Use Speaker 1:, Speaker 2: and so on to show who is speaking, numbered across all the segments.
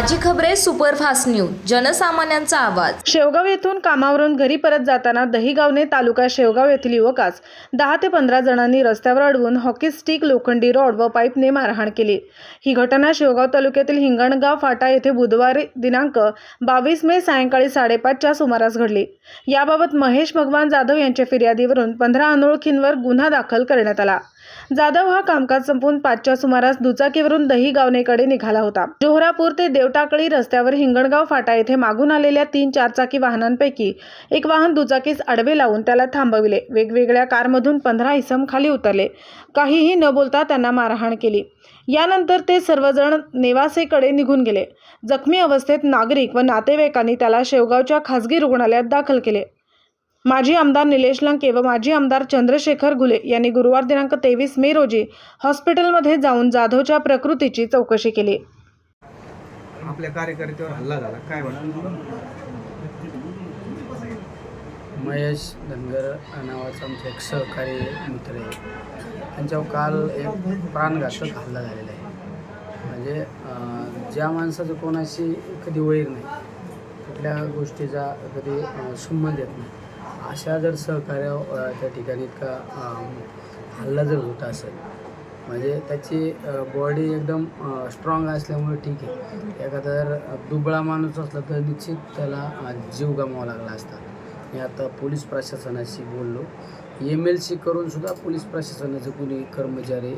Speaker 1: खबरे superfast news जनसामान्यांचा आवाज.
Speaker 2: शेवगाव येथून कामावरून घरी परत जाताना दहीगावने तालुका शेवगाव येथील युवकास दहा ते पंधरा जणांनी रस्त्यावर अडवून हॉकी स्टिक लोखंडी रॉड व पाईपने मारहाण केली. ही घटना शेवगाव तालुक्यातील हिंगणगाव फाटा येथे बुधवारी दिनांक बावीस मे सायंकाळी साडेपाचच्या सुमारास घडली. याबाबत महेश भगवान जाधव यांच्या फिर्यादीवरून पंधरा अनोळखींवर गुन्हा दाखल करण्यात आला. जाधव हा कामकाज संपवून पाचच्या सुमारास दुचाकीवरून दहीगावनेकडे निघाला होता. जोहरापूर ते देवटाकळी रस्त्यावर हिंगणगाव फाटा येथे मागून आलेल्या तीन चारचाकी वाहनांपैकी एक वाहन दुचाकीस आडवे लावून त्याला थांबविले. वेगवेगळ्या कारमधून पंधरा इसम खाली उतरले. काहीही न बोलता त्यांना मारहाण केली. यानंतर ते सर्वजण नेवासेकडे निघून गेले. जखमी अवस्थेत नागरिक व नातेवाईकांनी त्याला शेवगावच्या खासगी रुग्णालयात दाखल केले. माजी आमदार निलेश लंके व माजी आमदार चंद्रशेखर घुले यांनी गुरुवार दिनांक तेवीस मे रोजी हॉस्पिटलमध्ये जाऊन जाधवच्या प्रकृतीची चौकशी केली.
Speaker 3: आपल्या कार्यकर्त्यावर हल्ला झाला. काय वाटतं?
Speaker 4: महेश धनगर नावाचा आमचा एक सहकारी मित्र आहे. त्यांच्यावर काल एक प्राणघातक हल्ला झालेला आहे. म्हणजे ज्या माणसाचं कोणाशी कधी वैर नाही कुठल्या गोष्टीचा कधी संबंध येत नाही अशा जर सहकार्य त्या ठिकाणी इतका हल्ला जर होत असेल म्हणजे त्याची बॉडी एकदम स्ट्रॉंग असल्यामुळे ठीक आहे. एखादा जर दुबळा माणूस असला तर निश्चित त्याला जीव गमावा लागला असता. मी आता पोलीस प्रशासनाशी बोललो. एम एल सी करून सुद्धा पोलीस प्रशासनाचे कोणी कर्मचारी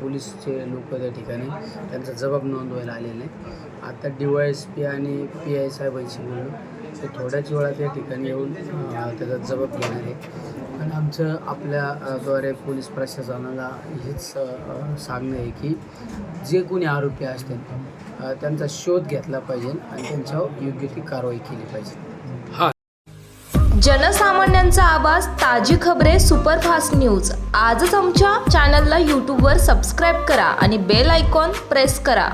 Speaker 4: पोलीसचे लोक त्या ठिकाणी त्यांचा जबाब नोंदवायला आलेले. नाही आता डी वाय एस पी आणि पी आय साहेबांशी बोललो. ते थोड्याच वेळात या ठिकाणी येऊन त्याचा जबाब घेणार. आहे आणि आमचं आपल्या अ, द्वारे पोलीस प्रशासनाला हेच सांगणं आहे की जे कोणी आरोपी असतील त्यांचा शोध घेतला पाहिजे आणि त्यांच्यावर योग्य ती कारवाई केली पाहिजे.
Speaker 1: जनसामान्यांचा आवाज ताजी खबरे सुपरफास्ट न्यूज. आजच आमच्या चॅनलला यूट्यूबवर सबस्क्राईब करा आणि बेल आयकॉन प्रेस करा.